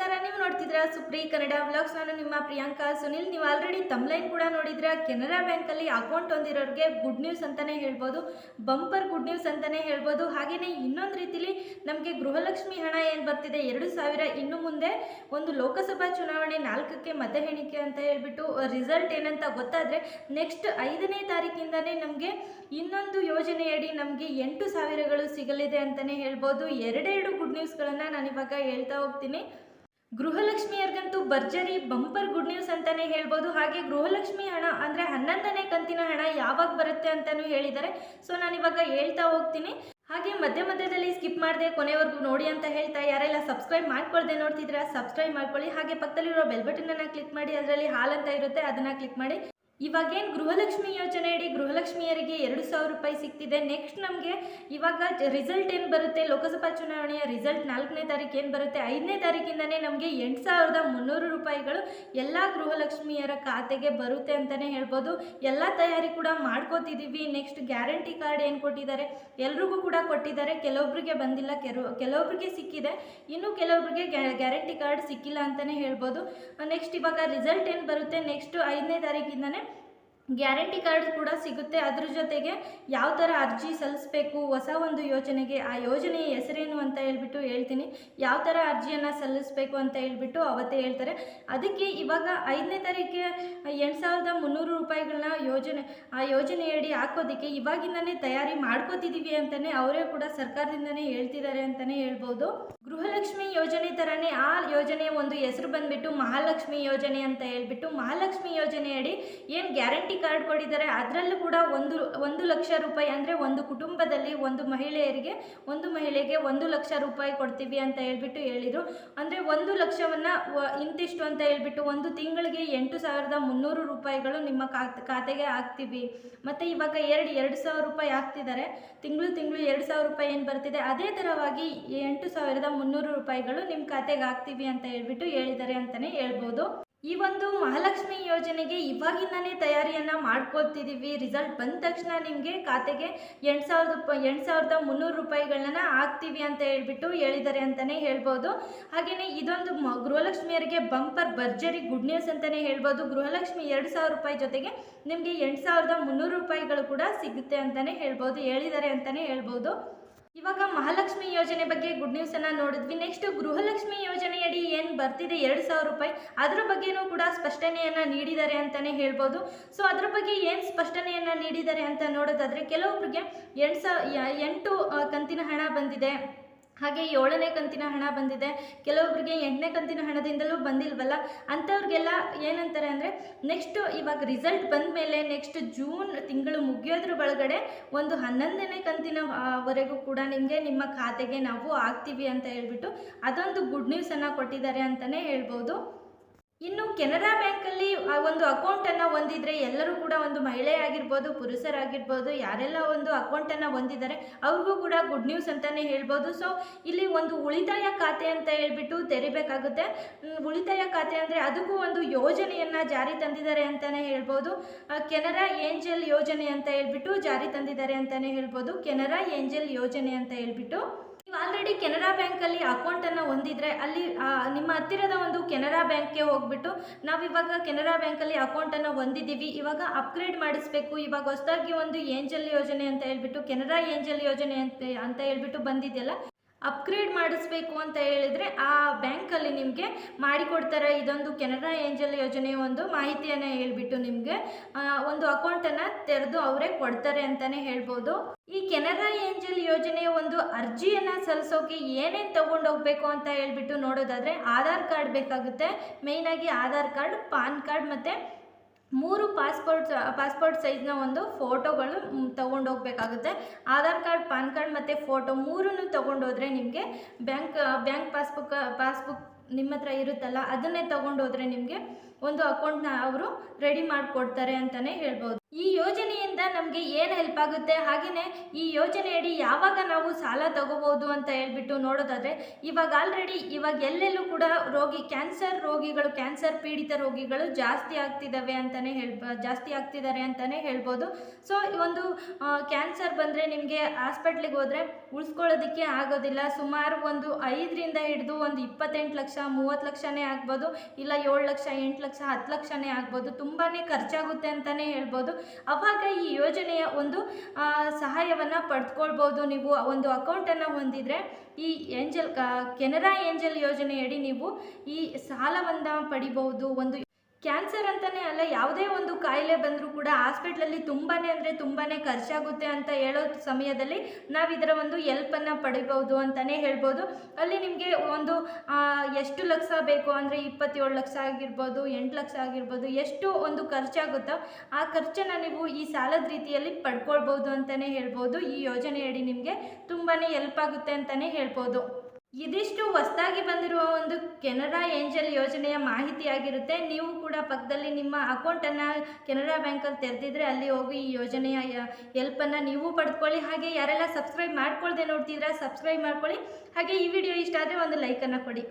ನಮಸ್ಕಾರ, ನೀವು ನೋಡ್ತಿದ್ದೀರಾ ಸುಪ್ರೀ ಕನ್ನಡ ಬ್ಲಾಗ್ಸ್ ನಾನು ನಿಮ್ಮ ಪ್ರಿಯಾಂಕಾ ಸುನಿಲ್. ನೀವು ಆಲ್ರೆಡಿ ತಮ್ಲೈನ್ ಕೂಡ ನೋಡಿದ್ರ ಕೆನರಾ ಬ್ಯಾಂಕಲ್ಲಿ ಅಕೌಂಟ್ ಹೊಂದಿರೋರಿಗೆ ಗುಡ್ ನ್ಯೂಸ್ ಅಂತಲೇ ಹೇಳ್ಬೋದು. ಬಂಪರ್ ಗುಡ್ ನ್ಯೂಸ್ ಅಂತಲೇ ಹೇಳ್ಬೋದು. ಹಾಗೆಯೇ ಇನ್ನೊಂದು ರೀತಿಲಿ ನಮಗೆ ಗೃಹಲಕ್ಷ್ಮಿ ಹಣ ಏನು ಬರ್ತಿದೆ? ಎರಡು ಸಾವಿರ ಇನ್ನು ಮುಂದೆ ಒಂದು ಲೋಕಸಭಾ ಚುನಾವಣೆ ನಾಲ್ಕಕ್ಕೆ ಮತ ಎಣಿಕೆ ಅಂತ ಹೇಳ್ಬಿಟ್ಟು ರಿಸಲ್ಟ್ ಏನಂತ ಗೊತ್ತಾದರೆ ನೆಕ್ಸ್ಟ್ ಐದನೇ ತಾರೀಕಿಂದನೇ ನಮಗೆ ಇನ್ನೊಂದು ಯೋಜನೆಯಡಿ ನಮಗೆ ಎಂಟು ಸಾವಿರಗಳು ಸಿಗಲಿದೆ ಅಂತಲೇ ಹೇಳ್ಬೋದು. ಎರಡೆರಡು ಗುಡ್ ನ್ಯೂಸ್ಗಳನ್ನು ನಾನು ಇವಾಗ ಹೇಳ್ತಾ ಹೋಗ್ತೀನಿ. ಗೃಹಲಕ್ಷ್ಮಿಯರಿಗಂತೂ ಭರ್ಜರಿ ಬಂಪರ್ ಗುಡ್ ನ್ಯೂಸ್ ಅಂತಾನೆ ಹೇಳ್ಬೋದು. ಹಾಗೆ ಗೃಹಲಕ್ಷ್ಮಿ ಹಣ ಅಂದರೆ ಹನ್ನೊಂದನೇ ಕಂತಿನ ಹಣ ಯಾವಾಗ ಬರುತ್ತೆ ಅಂತಲೂ ಹೇಳಿದ್ದಾರೆ. ಸೊ ನಾನು ಇವಾಗ ಹೇಳ್ತಾ ಹೋಗ್ತೀನಿ. ಹಾಗೆ ಮಧ್ಯ ಮಧ್ಯದಲ್ಲಿ ಸ್ಕಿಪ್ ಮಾಡದೆ ಕೊನೆವರೆಗೂ ನೋಡಿ ಅಂತ ಹೇಳ್ತಾ ಯಾರೆಲ್ಲ ಸಬ್ಸ್ಕ್ರೈಬ್ ಮಾಡ್ಕೊಳ್ದೆ ನೋಡ್ತಿದ್ದೀರಾ ಸಬ್ಸ್ಕ್ರೈಬ್ ಮಾಡ್ಕೊಳ್ಳಿ. ಹಾಗೆ ಪಕ್ಕದಲ್ಲಿರೋ ಬೆಲ್ ಬಟನನ್ನು ಕ್ಲಿಕ್ ಮಾಡಿ, ಅದರಲ್ಲಿ ಹಾಲ್ ಅಂತ ಇರುತ್ತೆ, ಅದನ್ನ ಕ್ಲಿಕ್ ಮಾಡಿ. ಇವಾಗೇನು ಗೃಹಲಕ್ಷ್ಮಿ ಯೋಜನೆಯಡಿ ಗೃಹಲಕ್ಷ್ಮಿಯರಿಗೆ ಎರಡು ಸಾವಿರ ರೂಪಾಯಿ ಸಿಕ್ತಿದೆ ನೆಕ್ಸ್ಟ್ ನಮಗೆ ಇವಾಗ ರಿಸಲ್ಟ್ ಏನು ಬರುತ್ತೆ? ಲೋಕಸಭಾ ಚುನಾವಣೆಯ ರಿಸಲ್ಟ್ ನಾಲ್ಕನೇ ತಾರೀಕು ಏನು ಬರುತ್ತೆ? ಐದನೇ ತಾರೀಕಿಂದನೇ ನಮಗೆ ಎಂಟು ಸಾವಿರದ ಮುನ್ನೂರು ರೂಪಾಯಿಗಳು ಎಲ್ಲ ಗೃಹಲಕ್ಷ್ಮಿಯರ ಖಾತೆಗೆ ಬರುತ್ತೆ ಅಂತಲೇ ಹೇಳ್ಬೋದು. ಎಲ್ಲ ತಯಾರಿ ಕೂಡ ಮಾಡ್ಕೋತಿದ್ದೀವಿ ನೆಕ್ಸ್ಟ್ ಗ್ಯಾರಂಟಿ ಕಾರ್ಡ್ ಏನು ಕೊಟ್ಟಿದ್ದಾರೆ? ಎಲ್ರಿಗೂ ಕೂಡ ಕೊಟ್ಟಿದ್ದಾರೆ. ಕೆಲವೊಬ್ಬರಿಗೆ ಬಂದಿಲ್ಲ. ಕೆಲವು ಕೆಲವೊಬ್ಬರಿಗೆ ಸಿಕ್ಕಿದೆ. ಇನ್ನು ಕೆಲವೊಬ್ಬರಿಗೆ ಗ್ಯಾರಂಟಿ ಕಾರ್ಡ್ ಸಿಕ್ಕಿಲ್ಲ ಅಂತಲೇ ಹೇಳ್ಬೋದು. ನೆಕ್ಸ್ಟ್ ಇವಾಗ ರಿಸಲ್ಟ್ ಏನು ಬರುತ್ತೆ? ನೆಕ್ಸ್ಟ್ ಐದನೇ ತಾರೀಕಿಂದನೇ ಗ್ಯಾರಂಟಿ ಕಾರ್ಡ್ ಕೂಡ ಸಿಗುತ್ತೆ. ಅದ್ರ ಜೊತೆಗೆ ಯಾವ ಥರ ಅರ್ಜಿ ಸಲ್ಲಿಸಬೇಕು, ಹೊಸ ಒಂದು ಯೋಜನೆಗೆ, ಆ ಯೋಜನೆಯ ಹೆಸರೇನು ಅಂತ ಹೇಳ್ಬಿಟ್ಟು ಹೇಳ್ತೀನಿ. ಯಾವ ಥರ ಅರ್ಜಿಯನ್ನು ಸಲ್ಲಿಸಬೇಕು ಅಂತ ಹೇಳ್ಬಿಟ್ಟು ಅವತ್ತೇ ಹೇಳ್ತಾರೆ. ಅದಕ್ಕೆ ಇವಾಗ ಐದನೇ ತಾರೀಕಿಗೆ ಎಂಟು ಸಾವಿರದ ಮುನ್ನೂರು ರೂಪಾಯಿಗಳನ್ನ ಯೋಜನೆ, ಆ ಯೋಜನೆಯಡಿ ಹಾಕೋದಕ್ಕೆ ಇವಾಗಿಂದನೇ ತಯಾರಿ ಮಾಡ್ಕೋತಿದ್ದೀವಿ ಅಂತಲೇ ಅವರೇ ಕೂಡ ಸರ್ಕಾರದಿಂದನೇ ಹೇಳ್ತಿದ್ದಾರೆ ಅಂತಲೇ ಹೇಳ್ಬೋದು. ಗೃಹಲಕ್ಷ್ಮಿ ಯೋಜನೆ ಥರನೇ ಆ ಯೋಜನೆ ಒಂದು ಹೆಸರು ಬಂದ್ಬಿಟ್ಟು ಮಹಾಲಕ್ಷ್ಮಿ ಯೋಜನೆ ಅಂತ ಹೇಳ್ಬಿಟ್ಟು ಮಹಾಲಕ್ಷ್ಮಿ ಯೋಜನೆಯಡಿ ಏನು ಗ್ಯಾರಂಟಿ ಕಾರ್ಡ್ ಕೊಟ್ಟಿದ್ದಾರೆ ಅದರಲ್ಲೂ ಕೂಡ ಒಂದು ಒಂದು ಲಕ್ಷ ರೂಪಾಯಿ ಅಂದರೆ ಒಂದು ಕುಟುಂಬದಲ್ಲಿ ಒಂದು ಮಹಿಳೆಯರಿಗೆ, ಒಂದು ಮಹಿಳೆಗೆ ಒಂದು ಲಕ್ಷ ರೂಪಾಯಿ ಕೊಡ್ತೀವಿ ಅಂತ ಹೇಳ್ಬಿಟ್ಟು ಹೇಳಿದರು. ಅಂದರೆ ಒಂದು ಲಕ್ಷವನ್ನು ಇಂತಿಷ್ಟು ಅಂತ ಹೇಳ್ಬಿಟ್ಟು ಒಂದು ತಿಂಗಳಿಗೆ ಎಂಟು ಸಾವಿರದ ಮುನ್ನೂರು ರೂಪಾಯಿಗಳು ನಿಮ್ಮ ಖಾತೆ, ಖಾತೆಗೆ ಹಾಕ್ತೀವಿ. ಮತ್ತು ಇವಾಗ ಎರಡು ಎರಡು ಸಾವಿರ ರೂಪಾಯಿ ಹಾಕ್ತಿದ್ದಾರೆ. ತಿಂಗಳು ತಿಂಗಳು ಎರಡು ಸಾವಿರ ರೂಪಾಯಿ ಏನು ಬರ್ತಿದೆ, ಅದೇ ಥರವಾಗಿ ಎಂಟು ಸಾವಿರದ ಮುನ್ನೂರು ರೂಪಾಯಿಗಳು ನಿಮ್ಮ ಖಾತೆಗೆ ಹಾಕ್ತೀವಿ ಅಂತ ಹೇಳ್ಬಿಟ್ಟು ಹೇಳಿದ್ದಾರೆ ಅಂತಲೇ ಹೇಳ್ಬೋದು. ಈ ಒಂದು ಮಹಾಲಕ್ಷ್ಮಿ ಯೋಜನೆಗೆ ಇವಾಗಿಂದನೇ ತಯಾರಿಯನ್ನು ಮಾಡ್ಕೊಳ್ತಿದ್ದೀವಿ ರಿಸಲ್ಟ್ ಬಂದ ತಕ್ಷಣ ನಿಮಗೆ ಖಾತೆಗೆ ಎಂಟು ಸಾವಿರದ ಎಂಟು ಸಾವಿರದ ಮುನ್ನೂರು ರೂಪಾಯಿಗಳನ್ನ ಹಾಕ್ತೀವಿ ಅಂತ ಹೇಳ್ಬಿಟ್ಟು ಹೇಳಿದ್ದಾರೆ ಅಂತಲೇ ಹೇಳ್ಬೋದು. ಹಾಗೆಯೇ ಇದೊಂದು ಮ, ಗೃಹಲಕ್ಷ್ಮಿಯರಿಗೆ ಬಂಪರ್ ಭರ್ಜರಿ ಗುಡ್ ನ್ಯೂಸ್ ಅಂತಲೇ ಹೇಳ್ಬೋದು. ಗೃಹಲಕ್ಷ್ಮಿ ಎರಡು ಸಾವಿರ ರೂಪಾಯಿ ಜೊತೆಗೆ ನಿಮಗೆ ಎಂಟು ಸಾವಿರದ ಮುನ್ನೂರು ರೂಪಾಯಿಗಳು ಕೂಡ ಸಿಗುತ್ತೆ ಅಂತಲೇ ಹೇಳ್ಬೋದು, ಹೇಳಿದ್ದಾರೆ ಅಂತಲೇ ಹೇಳ್ಬೋದು. ಇವಾಗ ಮಹಾಲಕ್ಷ್ಮಿ ಯೋಜನೆ ಬಗ್ಗೆ ಗುಡ್ ನ್ಯೂಸ್ ಅನ್ನ ನೋಡಿದ್ವಿ. ನೆಕ್ಸ್ಟ್ ಗೃಹಲಕ್ಷ್ಮಿ ಯೋಜನೆಯಡಿ ಏನು ಬರ್ತಿದೆ? ಎರಡು ಸಾವಿರ ರೂಪಾಯಿ. ಅದ್ರ ಬಗ್ಗೆನೂ ಕೂಡ ಸ್ಪಷ್ಟನೆಯನ್ನು ನೀಡಿದ್ದಾರೆ ಅಂತಲೇ ಹೇಳ್ಬೋದು. ಸೊ ಅದ್ರ ಬಗ್ಗೆ ಏನು ಸ್ಪಷ್ಟನೆಯನ್ನು ನೀಡಿದ್ದಾರೆ ಅಂತ ನೋಡೋದಾದರೆ ಕೆಲವೊಬ್ಬರಿಗೆ ಎಂಟು ಸಾವಿರ ಎಂಟು ಕಂತಿನ ಹಣ ಬಂದಿದೆ. ಹಾಗೆ ಏಳನೇ ಕಂತಿನ ಹಣ ಬಂದಿದೆ. ಕೆಲವೊಬ್ಬರಿಗೆ ಎಂಟನೇ ಕಂತಿನ ಹಣದಿಂದಲೂ ಬಂದಿಲ್ವಲ್ಲ? ಅಂಥವ್ರಿಗೆಲ್ಲ ಏನಂತಾರೆ ಅಂದರೆ ನೆಕ್ಸ್ಟ್ ಇವಾಗ ರಿಸಲ್ಟ್ ಬಂದ ಮೇಲೆ ನೆಕ್ಸ್ಟ್ ಜೂನ್ ತಿಂಗಳು ಮುಗಿಯೋದ್ರ ಒಳಗಡೆ ಒಂದು ಹನ್ನೊಂದನೇ ಕಂತಿನ ವರೆಗೂ ಕೂಡ ನಿಮಗೆ ನಿಮ್ಮ ಖಾತೆಗೆ ನಾವು ಆಗ್ತೀವಿ ಅಂತ ಹೇಳ್ಬಿಟ್ಟು ಅದೊಂದು ಗುಡ್ ನ್ಯೂಸನ್ನು ಕೊಟ್ಟಿದ್ದಾರೆ ಅಂತಲೇ ಹೇಳ್ಬೋದು. ಇನ್ನು ಕೆನರಾ ಬ್ಯಾಂಕಲ್ಲಿ ಒಂದು ಅಕೌಂಟನ್ನು ಹೊಂದಿದ್ರೆ ಎಲ್ಲರೂ ಕೂಡ ಒಂದು ಮಹಿಳೆ ಆಗಿರ್ಬೋದು, ಪುರುಷರಾಗಿರ್ಬೋದು, ಯಾರೆಲ್ಲ ಒಂದು ಅಕೌಂಟನ್ನು ಹೊಂದಿದ್ದಾರೆ, ಅವ್ರಿಗೂ ಕೂಡ ಗುಡ್ ನ್ಯೂಸ್ ಅಂತಲೇ ಹೇಳ್ಬೋದು. ಸೊ ಇಲ್ಲಿ ಒಂದು ಉಳಿತಾಯ ಖಾತೆ ಅಂತ ಹೇಳ್ಬಿಟ್ಟು ತೆರಿಬೇಕಾಗುತ್ತೆ. ಉಳಿತಾಯ ಖಾತೆ ಅಂದರೆ ಅದಕ್ಕೂ ಒಂದು ಯೋಜನೆಯನ್ನು ಜಾರಿ ತಂದಿದ್ದಾರೆ ಅಂತಲೇ ಹೇಳ್ಬೋದು. ಕೆನರಾ ಏಂಜಲ್ ಯೋಜನೆ ಅಂತ ಹೇಳ್ಬಿಟ್ಟು ಜಾರಿ ತಂದಿದ್ದಾರೆ ಅಂತಲೇ ಹೇಳ್ಬೋದು. ಕೆನರಾ ಏಂಜಲ್ ಯೋಜನೆ ಅಂತ ಹೇಳ್ಬಿಟ್ಟು. ಆಲ್ರೆಡಿ ಕೆನರಾ ಬ್ಯಾಂಕಲ್ಲಿ ಅಕೌಂಟನ್ನು ಹೊಂದಿದ್ರೆ ಅಲ್ಲಿ ನಿಮ್ಮ ಹತ್ತಿರದ ಒಂದು ಕೆನರಾ ಬ್ಯಾಂಕ್ಗೆ ಹೋಗ್ಬಿಟ್ಟು ನಾವಿವಾಗ ಕೆನರಾ ಬ್ಯಾಂಕಲ್ಲಿ ಅಕೌಂಟನ್ನು ಹೊಂದಿದ್ದೀವಿ ಇವಾಗ ಅಪ್ಗ್ರೇಡ್ ಮಾಡಿಸ್ಬೇಕು. ಇವಾಗ ಹೊಸದಾಗಿ ಒಂದು ಏಂಜಲ್ ಯೋಜನೆ ಅಂತ ಹೇಳ್ಬಿಟ್ಟು, ಕೆನರಾ ಏಂಜಲ್ ಯೋಜನೆ ಅಂತ ಅಂತ ಹೇಳ್ಬಿಟ್ಟು ಬಂದಿದೆಯಲ್ಲ ಅಪ್ಗ್ರೇಡ್ ಮಾಡಿಸ್ಬೇಕು ಅಂತ ಹೇಳಿದರೆ ಆ ಬ್ಯಾಂಕಲ್ಲಿ ನಿಮಗೆ ಮಾಡಿಕೊಡ್ತಾರೆ. ಇದೊಂದು ಕೆನರಾ ಏಂಜಲ್ ಯೋಜನೆಯ ಒಂದು ಮಾಹಿತಿಯನ್ನು ಹೇಳಿಬಿಟ್ಟು ನಿಮಗೆ ಒಂದು ಅಕೌಂಟನ್ನು ತೆರೆದು ಅವರೇ ಕೊಡ್ತಾರೆ ಅಂತಲೇ ಹೇಳ್ಬೋದು. ಈ ಕೆನರಾ ಏಂಜಲ್ ಯೋಜನೆಯ ಒಂದು ಅರ್ಜಿಯನ್ನು ಸಲ್ಲಿಸೋಕೆ ಏನೇನು ತೊಗೊಂಡೋಗ್ಬೇಕು ಅಂತ ಹೇಳ್ಬಿಟ್ಟು ನೋಡೋದಾದರೆ, ಆಧಾರ್ ಕಾರ್ಡ್ ಬೇಕಾಗುತ್ತೆ. ಮೇಯ್ನಾಗಿ ಆಧಾರ್ ಕಾರ್ಡ್, ಪಾನ್ ಕಾರ್ಡ್ ಮತ್ತು ಮೂರು ಪಾಸ್ಪೋರ್ಟ್ ಪಾಸ್ಪೋರ್ಟ್ ಸೈಜ್ನ ಒಂದು ಫೋಟೋಗಳು ತೊಗೊಂಡೋಗ್ಬೇಕಾಗುತ್ತೆ. ಆಧಾರ್ ಕಾರ್ಡ್ ಪಾನ್ ಕಾರ್ಡ್ ಮತ್ತು ಫೋಟೋ ಮೂರನ್ನು ತೊಗೊಂಡೋದ್ರೆ ನಿಮಗೆ ಬ್ಯಾಂಕ್ ಬ್ಯಾಂಕ್ ಪಾಸ್ಬುಕ್ ಪಾಸ್ಬುಕ್ ನಿಮ್ಮ ಹತ್ರ ಇರುತ್ತಲ್ಲ, ಅದನ್ನೇ ತೊಗೊಂಡೋದ್ರೆ ನಿಮಗೆ ಒಂದು ಅಕೌಂಟ್ನ ಅವರು ರೆಡಿ ಮಾಡಿಕೊಡ್ತಾರೆ ಅಂತಲೇ ಹೇಳ್ಬೋದು. ಈ ಯೋಜನೆಯಿಂದ ನಮಗೆ ಏನು ಹೆಲ್ಪ್ ಆಗುತ್ತೆ? ಹಾಗೆಯೇ ಈ ಯೋಜನೆಯಡಿ ಯಾವಾಗ ನಾವು ಸಾಲ ತಗೋಬೋದು ಅಂತ ಹೇಳ್ಬಿಟ್ಟು ನೋಡೋದಾದರೆ, ಇವಾಗ ಆಲ್ರೆಡಿ ಇವಾಗ ಎಲ್ಲೆಲ್ಲೂ ಕೂಡ ರೋಗಿ ಕ್ಯಾನ್ಸರ್ ರೋಗಿಗಳು ಕ್ಯಾನ್ಸರ್ ಪೀಡಿತ ರೋಗಿಗಳು ಜಾಸ್ತಿ ಆಗ್ತಿದ್ದಾವೆ ಅಂತಲೇ ಹೇಳ್ಬ, ಜಾಸ್ತಿ ಆಗ್ತಿದ್ದಾರೆ ಅಂತಲೇ ಹೇಳ್ಬೋದು. ಸೊ ಒಂದು ಕ್ಯಾನ್ಸರ್ ಬಂದರೆ ನಿಮಗೆ ಹಾಸ್ಪಿಟ್ಲಿಗೆ ಹೋದರೆ ಉಳಿಸ್ಕೊಳ್ಳೋದಕ್ಕೆ ಆಗೋದಿಲ್ಲ. ಸುಮಾರು ಒಂದು ಐದರಿಂದ ಹಿಡಿದು ಒಂದು ಇಪ್ಪತ್ತೆಂಟು ಲಕ್ಷ ಮೂವತ್ತು ಲಕ್ಷನೇ ಆಗ್ಬೋದು, ಇಲ್ಲ ಏಳು ಲಕ್ಷ, ಎಂಟು ಲಕ್ಷ, ಹತ್ತು ಲಕ್ಷನೇ ಆಗ್ಬೋದು ತುಂಬಾ ಖರ್ಚಾಗುತ್ತೆ ಅಂತಲೇ ಹೇಳ್ಬೋದು. ಅವಾಗ ಈ ಯೋಜನೆಯ ಒಂದು ಸಹಾಯವನ್ನು ಪಡೆದುಕೊಳ್ಬೋದು ನೀವು. ಒಂದು ಅಕೌಂಟನ್ನು ಹೊಂದಿದರೆ ಈ ಏಂಜಲ್ ಕೆನರಾ ಏಂಜಲ್ ಯೋಜನೆಯಡಿ ನೀವು ಈ ಸಾಲವನ್ನು ಪಡಿಬಹುದು ಒಂದು ಕ್ಯಾನ್ಸರ್ ಅಂತಲೇ ಅಲ್ಲ, ಯಾವುದೇ ಒಂದು ಕಾಯಿಲೆ ಬಂದರೂ ಕೂಡ ಹಾಸ್ಪಿಟ್ಲಲ್ಲಿ ತುಂಬಾ ಅಂದರೆ ತುಂಬಾ ಖರ್ಚಾಗುತ್ತೆ ಅಂತ ಹೇಳೋ ಸಮಯದಲ್ಲಿ ನಾವು ಇದರ ಒಂದು ಎಲ್ಪನ್ನು ಪಡಿಬೋದು ಅಂತಲೇ ಹೇಳ್ಬೋದು. ಅಲ್ಲಿ ನಿಮಗೆ ಒಂದು ಎಷ್ಟು ಲಕ್ಷ ಬೇಕು ಅಂದರೆ ಇಪ್ಪತ್ತೇಳು ಲಕ್ಷ ಆಗಿರ್ಬೋದು, ಎಂಟು ಲಕ್ಷ ಆಗಿರ್ಬೋದು, ಎಷ್ಟು ಒಂದು ಖರ್ಚಾಗುತ್ತೋ ಆ ಖರ್ಚನ್ನು ನೀವು ಈ ಸಾಲದ ರೀತಿಯಲ್ಲಿ ಪಡ್ಕೊಳ್ಬೋದು ಅಂತಲೇ ಹೇಳ್ಬೋದು. ಈ ಯೋಜನೆಯಡಿ ನಿಮಗೆ ತುಂಬಾ ಎಲ್ಪ್ ಆಗುತ್ತೆ ಅಂತಲೇ ಹೇಳ್ಬೋದು. ಇದಿಷ್ಟು ಹೊಸದಾಗಿ ಬಂದಿರುವ ಒಂದು ಕೆನರಾ ಏಂಜಲ್ ಯೋಜನೆಯ ಮಾಹಿತಿಯಾಗಿರುತ್ತೆ. ನೀವು ಕೂಡ ಪಕ್ಕದಲ್ಲಿ ನಿಮ್ಮ ಅಕೌಂಟನ್ನು ಕೆನರಾ ಬ್ಯಾಂಕಲ್ಲಿ ತೆರೆದಿದ್ರೆ ಅಲ್ಲಿ ಹೋಗಿ ಈ ಯೋಜನೆಯ ಹೆಲ್ಪನ್ನು ನೀವು ಪಡೆದುಕೊಳ್ಳಿ ಹಾಗೆ ಯಾರೆಲ್ಲ ಸಬ್ಸ್ಕ್ರೈಬ್ ಮಾಡ್ಕೊಳ್ದೆ ನೋಡ್ತಿದ್ರೆ ಸಬ್ಸ್ಕ್ರೈಬ್ ಮಾಡ್ಕೊಳ್ಳಿ. ಹಾಗೆ ಈ ವಿಡಿಯೋ ಇಷ್ಟ ಆದರೆ ಒಂದು ಲೈಕನ್ನು ಕೊಡಿ.